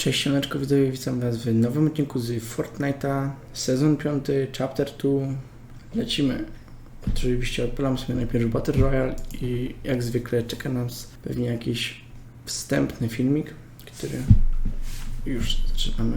Cześć Siemeczko, widzowie, witam was w nowym odcinku z Fortnite'a, sezon 5, chapter 2, lecimy. Oczywiście odpalam sobie najpierw Battle Royale i jak zwykle czeka nas pewnie jakiś wstępny filmik, który już zaczynamy.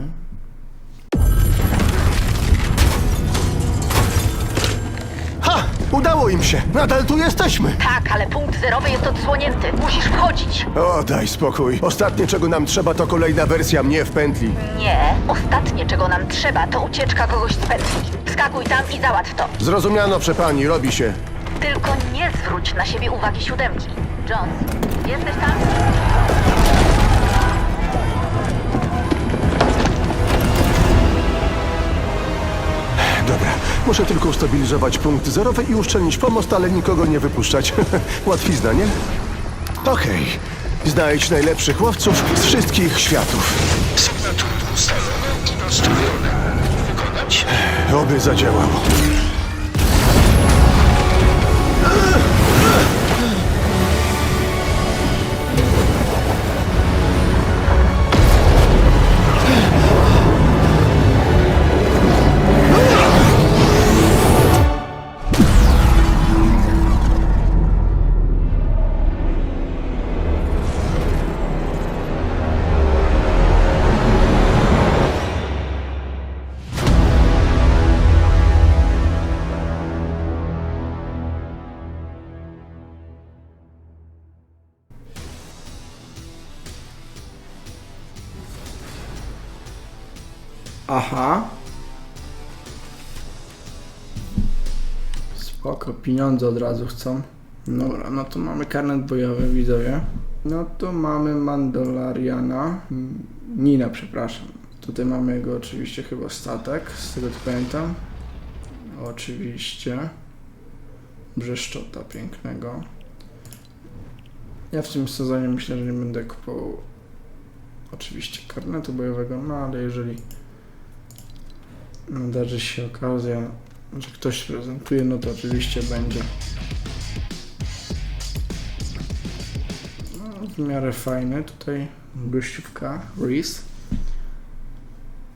Udało im się! Nadal tu jesteśmy! Tak, ale punkt zerowy jest odsłonięty. Musisz wchodzić. O, daj spokój. Ostatnie, czego nam trzeba, to kolejna wersja mnie w pętli. Nie. Ostatnie, czego nam trzeba, to ucieczka kogoś z pętli. Wskakuj tam i załatw to. Zrozumiano, przepani, robi się. Tylko nie zwróć na siebie uwagi siódemki. Jones, jesteś tam? Muszę tylko ustabilizować punkt zerowy i uszczelnić pomost, ale nikogo nie wypuszczać. Łatwizna, nie? Okej. Znajdź najlepszych łowców z wszystkich światów. Sygnatury ustalone i nastawione. Wykonać? Oby zadziałało. Aha. Spoko, pieniądze od razu chcą. Dobra, no to mamy karnet bojowy, widzowie. No to mamy Mandaloriana. Mm, Nina, przepraszam. Tutaj mamy jego oczywiście chyba statek, z tego co pamiętam. Oczywiście. Brzeszczota pięknego. Ja w tym sezonie myślę, że nie będę kupował oczywiście karnetu bojowego, no ale jeżeli nadarzy się okazja, że ktoś prezentuje, no to oczywiście będzie. W miarę fajny tutaj gościówka, Reese.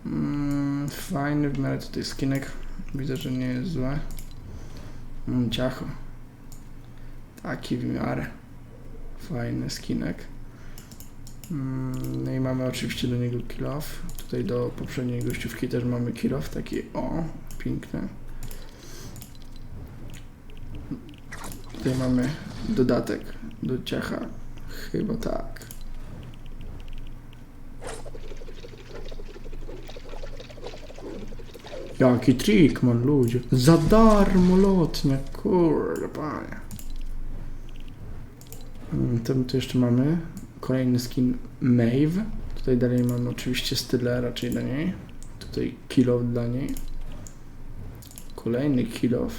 Mm, fajny w miarę tutaj skinek. Widzę, że nie jest złe. Mm, ciacho. Taki w miarę fajny skinek. Mm, No i mamy oczywiście do niego kill off. Tutaj do poprzedniej gościówki też mamy kill off, taki o, piękny. Tutaj mamy dodatek do ciacha. Chyba tak. Jaki trik, man ludzie. Za darmo lotnia, kurde panie. Mm, To my tu jeszcze mamy kolejny skin Maeve. Tutaj dalej mamy oczywiście style raczej dla niej. Tutaj kill off dla niej. Kolejny kill off.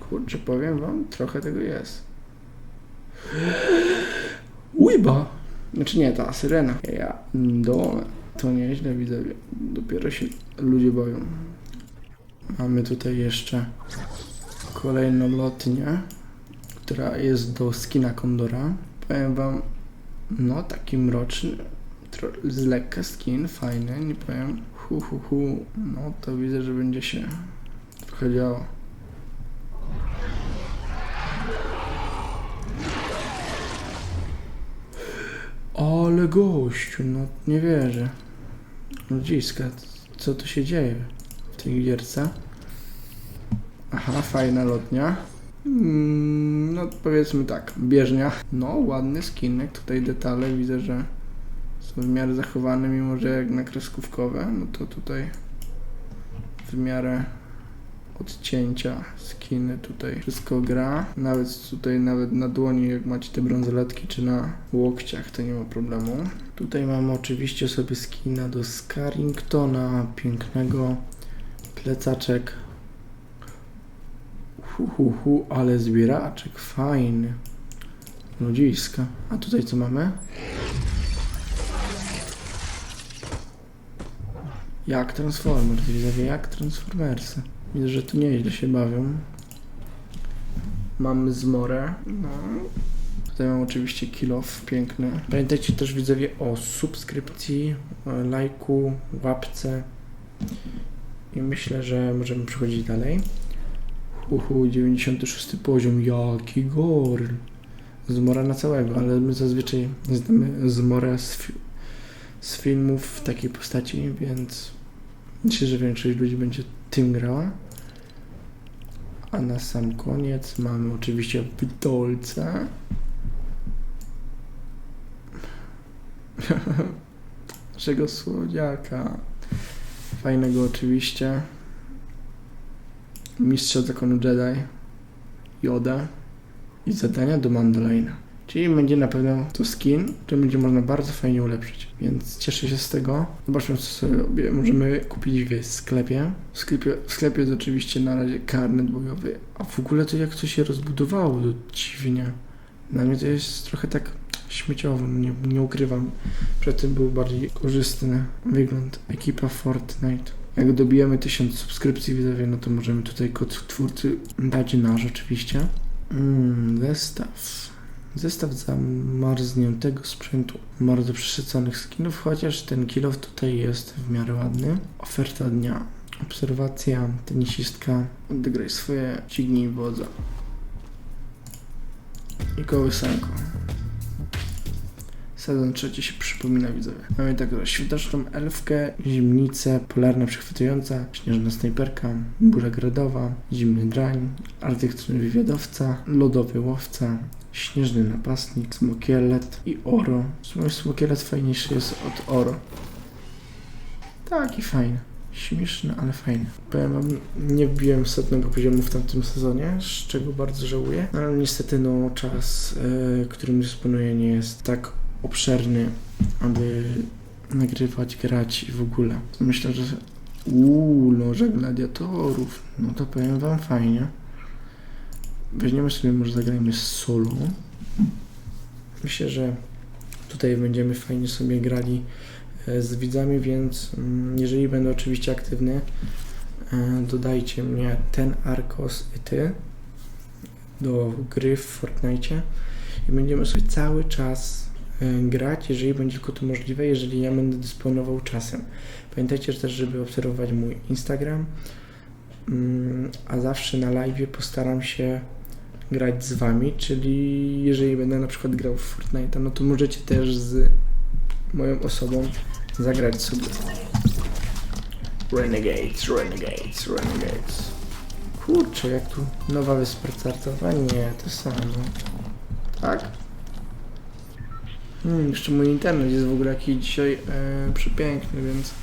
Kurczę, powiem wam, trochę tego jest. Łyba! Znaczy nie, ta syrena. Ja dole. To nieźle widzowie. Dopiero się ludzie boją. Mamy tutaj jeszcze kolejną lotnię, która jest do skina Kondora. Powiem wam, no taki mroczny, z lekka skin, fajny, nie powiem. Hu, hu, hu. No to widzę, że będzie się trochę działo. Ale gościu, no nie wierzę. Ludziska, co tu się dzieje w tej gierce? Aha, fajna lotnia. Mm, no powiedzmy tak, bieżnia. No, ładny skinek, tutaj detale widzę, że są w miarę zachowane, mimo że jak na kreskówkowe, no to tutaj w miarę odcięcia skiny tutaj wszystko gra. Nawet tutaj, nawet na dłoni, jak macie te brązoletki, czy na łokciach, to nie ma problemu. Tutaj mamy oczywiście sobie skina do Scarringtona, pięknego plecaczek. Hu, hu, hu, ale zbieraczek, fajny. Ludziska. A tutaj co mamy? Jak Transformers, widzowie, jak Transformersy. Widzę, że tu nieźle się bawią. Mamy zmorę. No. Tutaj mam oczywiście kilof piękny. Pamiętajcie też widzowie o subskrypcji, lajku, łapce. I myślę, że możemy przechodzić dalej. Uhu, 96 poziom. Jaki gorl. Zmora na całego, ale my zazwyczaj znamy zmorę z, fi- z filmów w takiej postaci, więc myślę, że większość ludzi będzie tym grała. A na sam koniec mamy oczywiście Witolca. Naszego słodziaka. Fajnego oczywiście. Mistrza zakonu Jedi. Yoda. I zadania do Mandaloriana. Czyli będzie na pewno to skin, który będzie można bardzo fajnie ulepszyć. Więc cieszę się z tego. Zobaczmy co sobie możemy kupić w sklepie. W sklepie, w sklepie jest oczywiście na razie karnet bojowy. A w ogóle to jak to się rozbudowało, to dziwnie. Dla mnie to jest trochę tak śmieciowo, no nie, nie ukrywam. Przed tym był bardziej korzystny wygląd. Ekipa Fortnite. Jak dobijemy 1000 subskrypcji widzowie, no to możemy tutaj kod twórcy dać nasz oczywiście. Mm, zestaw. Zestaw zamarzniętego sprzętu. Bardzo przesyconych skinów, chociaż ten kilof tutaj jest w miarę ładny. Oferta dnia. Obserwacja, tenisistka. Odegraj swoje, cignij wodza. I kołysanko. Sezon trzeci się przypomina widzowie. Mamy także świąteczną elfkę, zimnicę, polarna przechwytująca, śnieżna snajperka, burza gradowa, zimny drań, arktyczny wywiadowca, lodowy łowca, śnieżny napastnik, smokielet i oro. W sumie smokielet fajniejszy jest od oro. Taki fajny. Śmieszny, ale fajny. Powiem wam, nie wbiłem setnego poziomu w tamtym sezonie, z czego bardzo żałuję. No, Ale niestety no, czas, e, którym dysponuję nie jest tak obszerny, aby nagrywać, grać i w ogóle. Myślę, że uuu, loża gladiatorów. No to powiem wam fajnie. Weźmiemy sobie, może zagrajmy solo. Myślę, że tutaj będziemy fajnie sobie grali e, z widzami, więc mm, jeżeli będę oczywiście aktywny, e, dodajcie mnie ten Arkos i ty do gry w Fortnite i będziemy sobie cały czas grać, jeżeli będzie tylko to możliwe, jeżeli ja będę dysponował czasem. Pamiętajcie też, żeby obserwować mój Instagram, Mm, a zawsze na live postaram się grać z wami, czyli jeżeli będę na przykład grał w Fortnite, no to możecie też z moją osobą zagrać sobie. Renegades, Renegades, Renegades. Kurczę, jak tu nowa wyspa startowa? Nie, to samo. Tak? Hmm, jeszcze mój internet jest w ogóle jakiś dzisiaj e, przepiękny, więc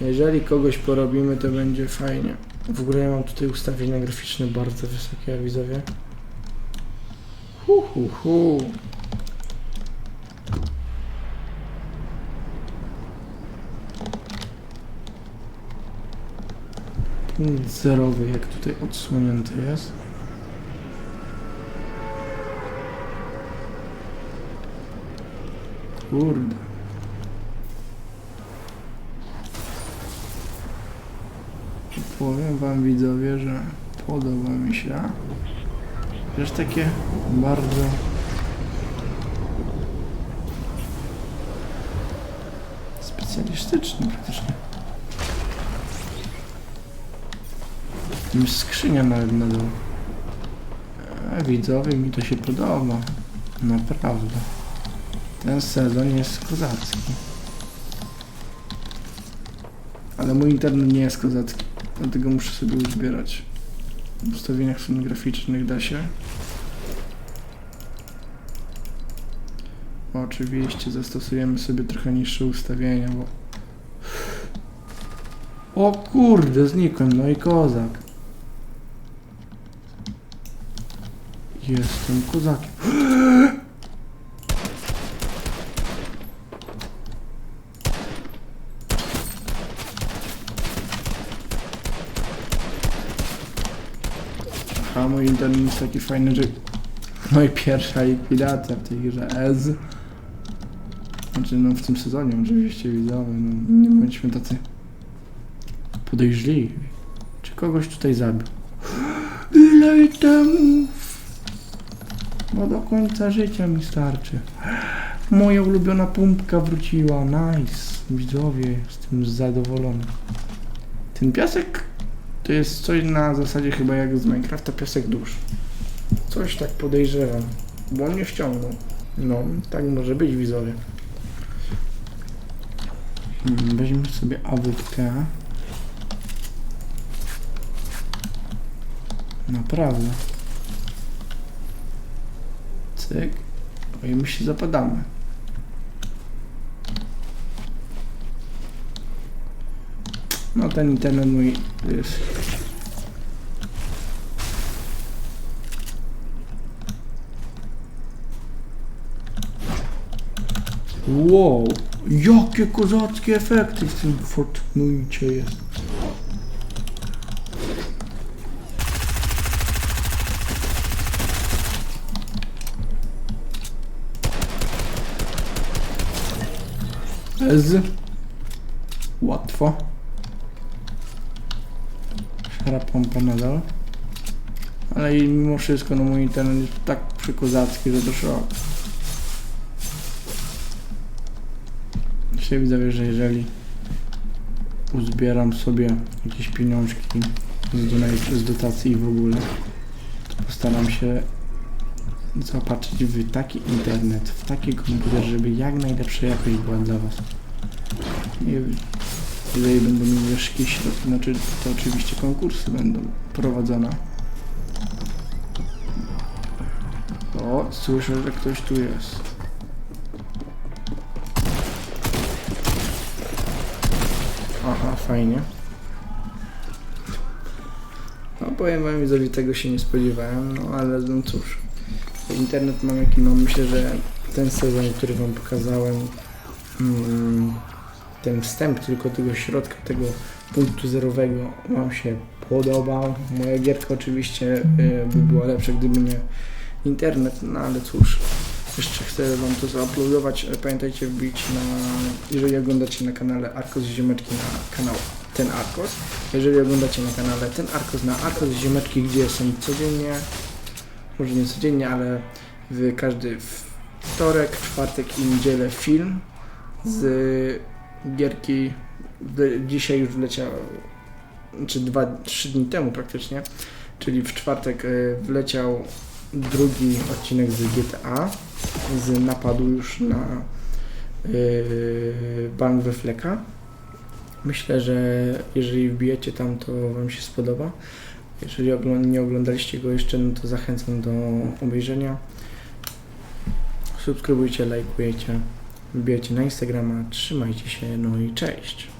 jeżeli kogoś porobimy, to będzie fajnie. W ogóle ja mam tutaj ustawienia graficzne bardzo wysokie, jak widzowie. Hu, hu, hu. Zerowy, jak tutaj odsłonięty jest. Kurde. Powiem wam widzowie, że podoba mi się. Jest takie bardzo specjalistyczne praktycznie. Skrzynia nawet na dół. E, widzowie, mi to się podoba. Naprawdę. Ten sezon jest kozacki. Ale mój internet nie jest kozacki. Dlatego muszę sobie uzbierać. W ustawieniach fonograficznych da się. Oczywiście zastosujemy sobie trochę niższe ustawienia, bo... O kurde, znikłem, no i kozak. Jestem kozakiem. Internet jest taki fajny, że... No i pierwsza likwidacja w tej grze Ez. Znaczy no w tym sezonie oczywiście widzowie, no nie bądźmy tacy podejrzliwi. Czy kogoś tutaj zabił? Ile itemów? Chyba do końca życia mi starczy. Moja ulubiona pompka wróciła. Nice. Widzowie, jestem zadowolony. Ten piasek to jest coś na zasadzie chyba jak z Minecrafta piasek dusz. Coś tak podejrzewam. Bo on mnie ściągnął. No, tak może być widzowie. Hmm, Weźmy sobie awutkę. Naprawdę. Cyk. I my się zapadamy. No ten internet mój. Wow, jakie kozackie efekty w tym Fortnite jest. Z. Łatwo. Szara pompa nadal. Ale i mimo wszystko, no mój internet jest tak przykozacki, że to szok. Się widzę, że jeżeli uzbieram sobie jakieś pieniążki z, z dotacji i w ogóle, to postaram się zaopatrzyć w taki internet, w taki komputer, żeby jak najlepsza jakość była dla Was. I jeżeli będą mi jakieś środki, znaczy to oczywiście konkursy będą prowadzone. O, słyszę, że ktoś tu jest. Aha, fajnie. No powiem wam, widzowie, tego się nie spodziewałem, no ale no cóż. Internet mam jaki mam. Myślę, że ten sezon, który wam pokazałem, mm, ten wstęp tylko tego środka, tego punktu zerowego wam się podobał. Moja gierka oczywiście y, by była lepsza, gdyby nie internet, no ale cóż. Jeszcze chcę wam to zauploadować. Pamiętajcie wbić na, jeżeli oglądacie na kanale Arkos Ziemeczki na kanał ten Arkos. Jeżeli oglądacie na kanale ten Arkos na Arkos Ziemeczki, gdzie są codziennie może nie codziennie, ale w każdy wtorek, czwartek i niedzielę film z gierki. Dzisiaj już wleciał, czy dwa, trzy dni temu praktycznie, czyli w czwartek y, wleciał drugi odcinek z GTA, z napadu już na bank we Fleka. Myślę, że jeżeli wbijecie tam, to Wam się spodoba. Jeżeli nie oglądaliście go jeszcze, no to zachęcam do obejrzenia. Subskrybujcie, lajkujcie, wbijajcie na Instagrama. Trzymajcie się, no i cześć.